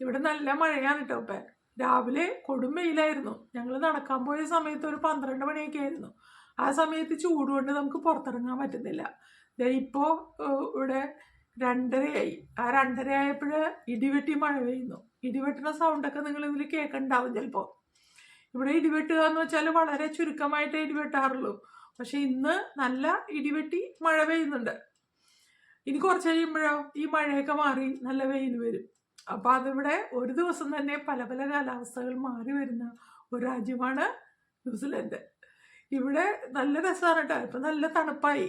ഇവിടെ നല്ല മഴയാണ് കേട്ടോ ഇപ്പം. രാവിലെ കൊടും വെയിലായിരുന്നു. ഞങ്ങൾ നടക്കാൻ പോയ സമയത്ത് ഒരു പന്ത്രണ്ട് മണിയൊക്കെ ആയിരുന്നു. ആ സമയത്ത് ചൂട് കൊണ്ട് നമുക്ക് പുറത്തിറങ്ങാൻ പറ്റുന്നില്ല. ഇപ്പോൾ ഇവിടെ രണ്ടരയായി. ആ രണ്ടര ആയപ്പോൾ ഇടിവെട്ടി മഴ പെയ്യുന്നു. ഇടിവെട്ടുന്ന സൗണ്ടൊക്കെ നിങ്ങൾ ഇതിൽ കേൾക്കണ്ടാവും ചിലപ്പോൾ ഇവിടെ ഇടിവെട്ടുക എന്ന് വെച്ചാൽ വളരെ ചുരുക്കമായിട്ടേ ഇടിവെട്ടാറുള്ളൂ. പക്ഷെ ഇന്ന് നല്ല ഇടിവെട്ടി മഴ പെയ്യുന്നുണ്ട്. ഇനി കുറച്ച് കഴിയുമ്പോഴോ ഈ മഴയൊക്കെ മാറി നല്ല വെയിൽ വരും. അപ്പോൾ അതിവിടെ ഒരു ദിവസം തന്നെ പല പല കാലാവസ്ഥകൾ മാറി വരുന്ന ഒരു രാജ്യമാണ് ന്യൂസിലൻഡ്. ഇവിടെ നല്ല രസമാണ് കേട്ടോ. ഇപ്പം നല്ല തണുപ്പായി.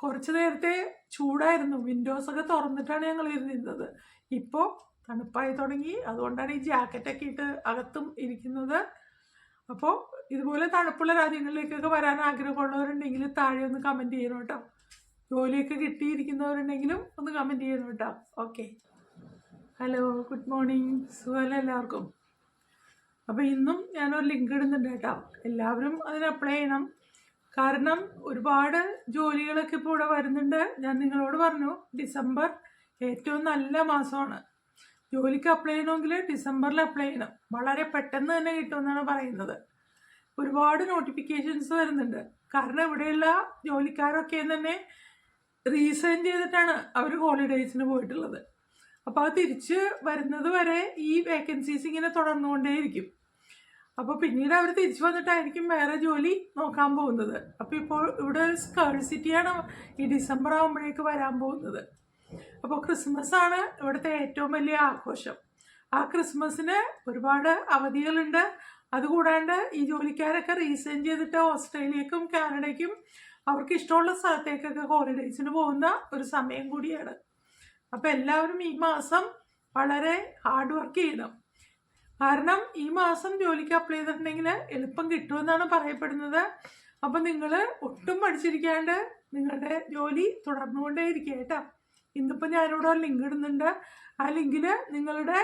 കുറച്ച് നേരത്തെ ചൂടായിരുന്നു. വിൻഡോസ് ഒക്കെ തുറന്നിട്ടാണ് ഞങ്ങൾ ഇരുന്നിരുന്നത്. ഇപ്പോൾ തണുപ്പായി തുടങ്ങി. അതുകൊണ്ടാണ് ഈ ജാക്കറ്റൊക്കെ ഇട്ട് അകത്തും ഇരിക്കുന്നത്. അപ്പോൾ ഇതുപോലെ തണുപ്പുള്ള രാജ്യങ്ങളിലേക്കൊക്കെ വരാൻ ആഗ്രഹമുള്ളവരുണ്ടെങ്കിൽ താഴെ ഒന്ന് കമന്റ് ചെയ്യണം കേട്ടോ. ജോലിയൊക്കെ കിട്ടിയിരിക്കുന്നവരുണ്ടെങ്കിലും ഒന്ന് കമന്റ് ചെയ്യണം കേട്ടോ. ഓക്കെ ഹലോ ഗുഡ് മോർണിംഗ് സുഖമല്ല എല്ലാവർക്കും? അപ്പോൾ ഇന്നും ഞാനൊരു ലിങ്ക് ഇടുന്നുണ്ട് കേട്ടോ. എല്ലാവരും അതിന് അപ്ലൈ ചെയ്യണം. കാരണം ഒരുപാട് ജോലികളൊക്കെ ഇപ്പോൾ ഇവിടെ വരുന്നുണ്ട്. ഞാൻ നിങ്ങളോട് പറഞ്ഞു ഡിസംബർ ഏറ്റവും നല്ല മാസമാണ്. ജോലിക്ക് അപ്ലൈ ചെയ്യണമെങ്കിൽ ഡിസംബറിൽ അപ്ലൈ ചെയ്യണം. വളരെ പെട്ടെന്ന് തന്നെ കിട്ടുമെന്നാണ് പറയുന്നത്. ഒരുപാട് നോട്ടിഫിക്കേഷൻസ് വരുന്നുണ്ട്. കാരണം ഇവിടെയുള്ള ജോലിക്കാരൊക്കെ തന്നെ റീസൈൻ ചെയ്തിട്ടാണ് അവർ ഹോളിഡേയ്സിന് പോയിട്ടുള്ളത്. അപ്പോൾ അത് തിരിച്ച് വരുന്നത് വരെ ഈ വേക്കൻസീസ് ഇങ്ങനെ തുടർന്നുകൊണ്ടേയിരിക്കും. അപ്പോൾ പിന്നീട് അവർ തിരിച്ചു വന്നിട്ടായിരിക്കും വേറെ ജോലി നോക്കാൻ പോകുന്നത്. അപ്പോൾ ഇപ്പോൾ ഇവിടെ സ്കേഴ്സിറ്റിയാണ് ഈ ഡിസംബർ ആകുമ്പോഴേക്ക് വരാൻ പോകുന്നത്. അപ്പോൾ ക്രിസ്മസ് ആണ് ഇവിടുത്തെ ഏറ്റവും വലിയ ആഘോഷം. ആ ക്രിസ്മസിന് ഒരുപാട് അവധികളുണ്ട്. അതുകൂടാണ്ട് ഈ ജോലിക്കാരൊക്കെ റീസൈൻ ചെയ്തിട്ട് ഓസ്ട്രേലിയക്കും കാനഡയ്ക്കും അവർക്ക് ഇഷ്ടമുള്ള സ്ഥലത്തേക്കൊക്കെ ഹോളിഡേയ്സിന് പോകുന്ന ഒരു സമയം കൂടിയാണ്. അപ്പോൾ എല്ലാവരും ഈ മാസം വളരെ ഹാർഡ് വർക്ക് ചെയ്യണം. കാരണം ഈ മാസം ജോലിക്ക് അപ്ലൈ ചെയ്തിട്ടുണ്ടെങ്കിൽ എളുപ്പം കിട്ടുമെന്നാണ് പറയപ്പെടുന്നത്. അപ്പം നിങ്ങൾ ഒട്ടും പഠിച്ചിരിക്കാണ്ട് നിങ്ങളുടെ ജോലി തുടർന്നുകൊണ്ടേ ഇരിക്കുക കേട്ടോ. ഇന്നിപ്പോൾ ഞാനിവിടെ ലിങ്ക് ഇടുന്നുണ്ട്. ആ ലിങ്കിൽ നിങ്ങളുടെ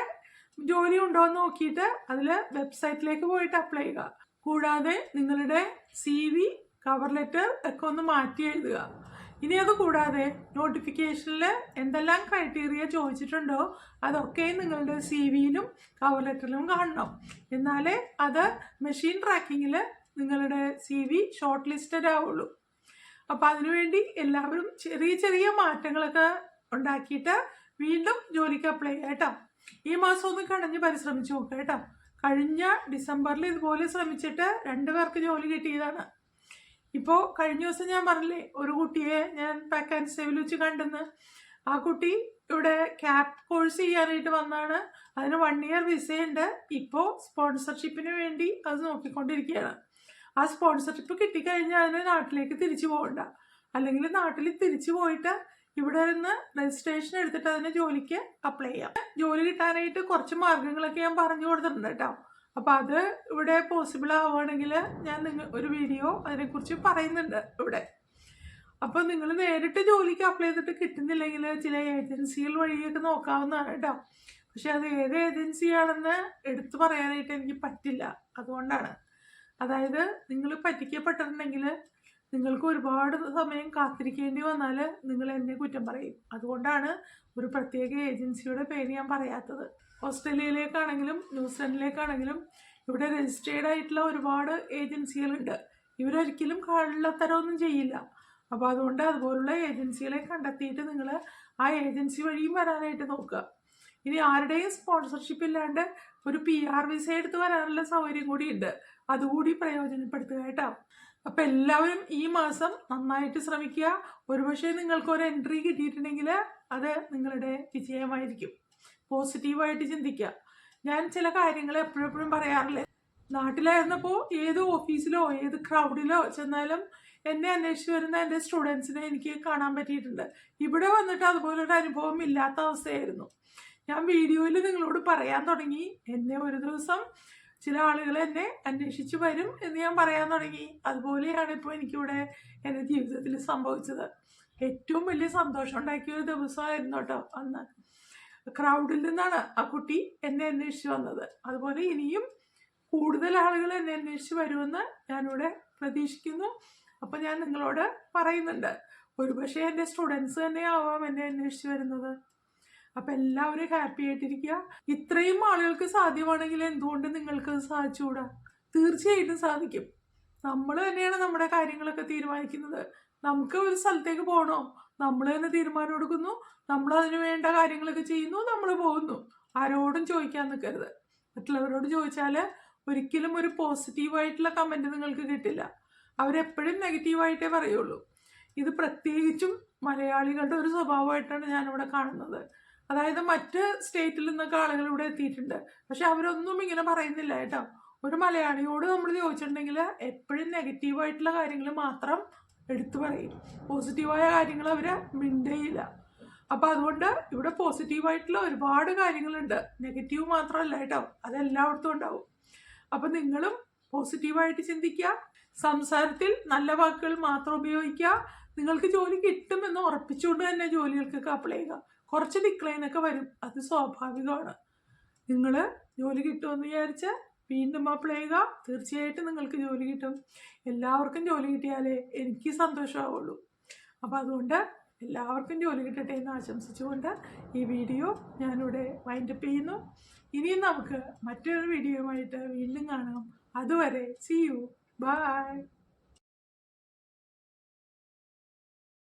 ജോലി ഉണ്ടോ എന്ന് നോക്കിയിട്ട് അതിൽ വെബ്സൈറ്റിലേക്ക് പോയിട്ട് അപ്ലൈ ചെയ്യുക. കൂടാതെ നിങ്ങളുടെ സി വി കവർ ലെറ്റർ ഒക്കെ ഒന്ന് മാറ്റി എഴുതുക. ഇനി അത് കൂടാതെ നോട്ടിഫിക്കേഷനിൽ എന്തെല്ലാം ക്രൈറ്റീരിയ ചോദിച്ചിട്ടുണ്ടോ അതൊക്കെ നിങ്ങളുടെ സി വിയിലും കവർ ലെറ്ററിലും കാണണം. എന്നാലേ അത് മെഷീൻ ട്രാക്കിങ്ങിൽ നിങ്ങളുടെ സി വി ഷോർട്ട് ലിസ്റ്റഡ് ആവുള്ളൂ അപ്പോൾ അതിനുവേണ്ടി എല്ലാവരും ചെറിയ ചെറിയ മാറ്റങ്ങളൊക്കെ ഉണ്ടാക്കിയിട്ട് വീണ്ടും ജോലിക്ക് അപ്ലൈ ചെയ്യാം കേട്ടോ. ഈ മാസം ഒന്ന് കടഞ്ഞ് പരിശ്രമിച്ച് നോക്കുക കേട്ടോ. കഴിഞ്ഞ ഡിസംബറിൽ ഇതുപോലെ ശ്രമിച്ചിട്ട് രണ്ട് പേർക്ക് ജോലി കിട്ടിയതാണ്. ഇപ്പോൾ കഴിഞ്ഞ ദിവസം ഞാൻ പറഞ്ഞില്ലേ ഒരു കുട്ടിയെ ഞാൻ പാക്ക് ആൻഡ് സേവിൽ വെച്ച് കണ്ടെന്ന്. ആ കുട്ടി ഇവിടെ ക്യാപ് കോഴ്സ് ചെയ്യാനായിട്ട് വന്നാണ്. അതിന് വൺ ഇയർ വിസയുണ്ട് ഇപ്പോൾ സ്പോൺസർഷിപ്പിന് വേണ്ടി അത് നോക്കിക്കൊണ്ടിരിക്കുകയാണ്. ആ സ്പോൺസർഷിപ്പ് കിട്ടിക്കഴിഞ്ഞാൽ അതിന് നാട്ടിലേക്ക് തിരിച്ചു പോകണ്ട. അല്ലെങ്കിൽ നാട്ടിൽ തിരിച്ചു പോയിട്ട് ഇവിടെ നിന്ന് രജിസ്ട്രേഷൻ എടുത്തിട്ട് അതിന് ജോലിക്ക് അപ്ലൈ ചെയ്യാം. ജോലി കിട്ടാനായിട്ട് കുറച്ച് മാർഗങ്ങളൊക്കെ ഞാൻ പറഞ്ഞു കൊടുത്തിട്ടുണ്ട് കേട്ടോ. അപ്പോൾ അത് ഇവിടെ പോസിബിൾ ആവുകയാണെങ്കിൽ ഞാൻ നിങ്ങൾ ഒരു വീഡിയോ അതിനെക്കുറിച്ച് പറയുന്നുണ്ട് ഇവിടെ. അപ്പോൾ നിങ്ങൾ നേരിട്ട് ജോലിക്ക് അപ്ലൈ ചെയ്തിട്ട് കിട്ടുന്നില്ലെങ്കിൽ ചില ഏജൻസികൾ വഴിയൊക്കെ നോക്കാവുന്നതാണ് കേട്ടോ. പക്ഷെ അത് ഏത് ഏജൻസിയാണെന്ന് എടുത്തു പറയാനായിട്ട് എനിക്ക് പറ്റില്ല അതുകൊണ്ടാണ്. അതായത് നിങ്ങൾ പറ്റിക്കപ്പെട്ടിട്ടുണ്ടെങ്കിൽ നിങ്ങൾക്ക് ഒരുപാട് സമയം കാത്തിരിക്കേണ്ടി വന്നാൽ നിങ്ങൾ എന്നെ കുറ്റം പറയും. അതുകൊണ്ടാണ് ഒരു പ്രത്യേക ഏജൻസിയുടെ പേര് ഞാൻ പറയാത്തത്. ഓസ്ട്രേലിയയിലേക്കാണെങ്കിലും ന്യൂസിലൻഡിലേക്കാണെങ്കിലും ഇവിടെ രജിസ്റ്റേർഡ് ആയിട്ടുള്ള ഒരുപാട് ഏജൻസികളുണ്ട് ഇവരൊരിക്കലും കള്ളത്തരമൊന്നും ചെയ്യില്ല. അപ്പോൾ അതുകൊണ്ട് അതുപോലുള്ള ഏജൻസികളെ കണ്ടെത്തിയിട്ട് നിങ്ങൾ ആ ഏജൻസി വഴിയും വരാനായിട്ട് നോക്കുക. ഇനി ആരുടെയും സ്പോൺസർഷിപ്പ് ഇല്ലാണ്ട് ഒരു പി ആർ വിസ എടുത്ത് വരാനുള്ള സൗകര്യം കൂടി ഉണ്ട് അതുകൂടി പ്രയോജനപ്പെടുത്തുക കേട്ടോ. അപ്പം എല്ലാവരും ഈ മാസം നന്നായിട്ട് ശ്രമിക്കുക. ഒരുപക്ഷെ നിങ്ങൾക്ക് ഒരു എൻട്രി കിട്ടിയിട്ടുണ്ടെങ്കിൽ അത് നിങ്ങളുടെ വിജയമായിരിക്കും. പോസിറ്റീവായിട്ട് ചിന്തിക്കുക. ഞാൻ ചില കാര്യങ്ങൾ എപ്പോഴെപ്പോഴും പറയാറില്ലേ? നാട്ടിലായിരുന്നപ്പോൾ ഏത് ഓഫീസിലോ ഏത് ക്രൗഡിലോ ചെന്നാലും എന്നെ അന്വേഷിച്ച് വരുന്ന എന്റെ സ്റ്റുഡൻസിനെ എനിക്ക് കാണാൻ പറ്റിയിട്ടുണ്ട്. ഇവിടെ വന്നിട്ട് അതുപോലൊരു അനുഭവം ഇല്ലാത്ത അവസ്ഥയായിരുന്നു. ഞാൻ വീഡിയോയിൽ നിങ്ങളോട് പറയാൻ തുടങ്ങി. എന്നെ ഒരു ദിവസം ചില ആളുകൾ എന്നെ അന്വേഷിച്ച് വരും എന്ന് ഞാൻ പറയാൻ തുടങ്ങി. അതുപോലെയാണ് ഇപ്പോൾ എനിക്കിവിടെ എന്റെ ജീവിതത്തിൽ സംഭവിച്ചത്. ഏറ്റവും വലിയ സന്തോഷം ഉണ്ടാക്കിയ ഒരു ദിവസമായിരുന്നു കേട്ടോ അന്ന്. ക്രൗഡിൽ നിന്നാണ് ആ കുട്ടി എന്നെ അന്വേഷിച്ച് വന്നത്. അതുപോലെ ഇനിയും കൂടുതൽ ആളുകൾ എന്നെ അന്വേഷിച്ച് വരുമെന്ന് ഞാനിവിടെ പ്രതീക്ഷിക്കുന്നു. അപ്പം ഞാൻ നിങ്ങളോട് പറയുന്നുണ്ട് ഒരുപക്ഷെ എന്റെ സ്റ്റുഡൻസ് തന്നെ ആവാം എന്നെ അന്വേഷിച്ച് വരുന്നത്. അപ്പം എല്ലാവരും ഹാപ്പി ആയിട്ടിരിക്കുക. ഇത്രയും ആളുകൾക്ക് സാധ്യമാണെങ്കിൽ എന്തുകൊണ്ട് നിങ്ങൾക്ക് സാധിച്ചുകൂടാ? തീർച്ചയായിട്ടും സാധിക്കും. നമ്മൾ തന്നെയാണ് നമ്മുടെ കാര്യങ്ങളൊക്കെ തീരുമാനിക്കുന്നത്. നമുക്ക് ഒരു സ്ഥലത്തേക്ക് പോകണോ? നമ്മൾ തന്നെ തീരുമാനം എടുക്കുന്നു നമ്മൾ അതിന് വേണ്ട കാര്യങ്ങളൊക്കെ ചെയ്യുന്നു നമ്മൾ പോകുന്നു. ആരോടും ചോദിക്കാൻ നിൽക്കരുത് മറ്റുള്ളവരോട് ചോദിച്ചാൽ ഒരിക്കലും ഒരു പോസിറ്റീവായിട്ടുള്ള കമന്റ് നിങ്ങൾക്ക് കിട്ടില്ല. അവരെപ്പോഴും നെഗറ്റീവായിട്ടേ പറയുള്ളൂ. ഇത് പ്രത്യേകിച്ചും മലയാളികളുടെ ഒരു സ്വഭാവമായിട്ടാണ് ഞാനിവിടെ കാണുന്നത്. അതായത് മറ്റ് സ്റ്റേറ്റിൽ നിന്നൊക്കെ ആളുകൾ ഇവിടെ എത്തിയിട്ടുണ്ട്. പക്ഷെ അവരൊന്നും ഇങ്ങനെ പറയുന്നില്ല കേട്ടോ. ഒരു മലയാളിയോട് നമ്മൾ ചോദിച്ചിട്ടുണ്ടെങ്കിൽ എപ്പോഴും നെഗറ്റീവായിട്ടുള്ള കാര്യങ്ങൾ മാത്രം എടുത്തു പറയും. പോസിറ്റീവായ കാര്യങ്ങൾ അവർ മിണ്ടയില്ല. അപ്പോൾ അതുകൊണ്ട് ഇവിടെ പോസിറ്റീവായിട്ടുള്ള ഒരുപാട് കാര്യങ്ങളുണ്ട്. നെഗറ്റീവ് മാത്രമല്ല കേട്ടോ. അതെല്ലായിടത്തും ഉണ്ടാവും. അപ്പം നിങ്ങളും പോസിറ്റീവായിട്ട് ചിന്തിക്കുക. സംസാരത്തിൽ നല്ല വാക്കുകൾ മാത്രം ഉപയോഗിക്കുക. നിങ്ങൾക്ക് ജോലി കിട്ടുമെന്ന് ഉറപ്പിച്ചുകൊണ്ട് തന്നെ ജോലികൾക്കൊക്കെ അപ്ലൈ ചെയ്യുക. കുറച്ച് ഡിക്ലൈനൊക്കെ വരും. അത് സ്വാഭാവികമാണ്. നിങ്ങൾ ജോലി കിട്ടുമെന്ന് വിചാരിച്ച് വീണ്ടും അപ്ലൈ ചെയ്യുക തീർച്ചയായിട്ടും നിങ്ങൾക്ക് ജോലി കിട്ടും. എല്ലാവർക്കും ജോലി കിട്ടിയാലേ എനിക്ക് സന്തോഷമാവുള്ളൂ അപ്പോൾ അതുകൊണ്ട് എല്ലാവർക്കും ജോലി കിട്ടട്ടെ എന്ന് ആശംസിച്ചുകൊണ്ട് ഈ വീഡിയോ ഞാനിവിടെ വൈൻഡപ്പ് ചെയ്യുന്നു. ഇനിയും നമുക്ക് മറ്റൊരു വീഡിയോയുമായിട്ട് വീണ്ടും കാണാം. അതുവരെ സി യു ബൈ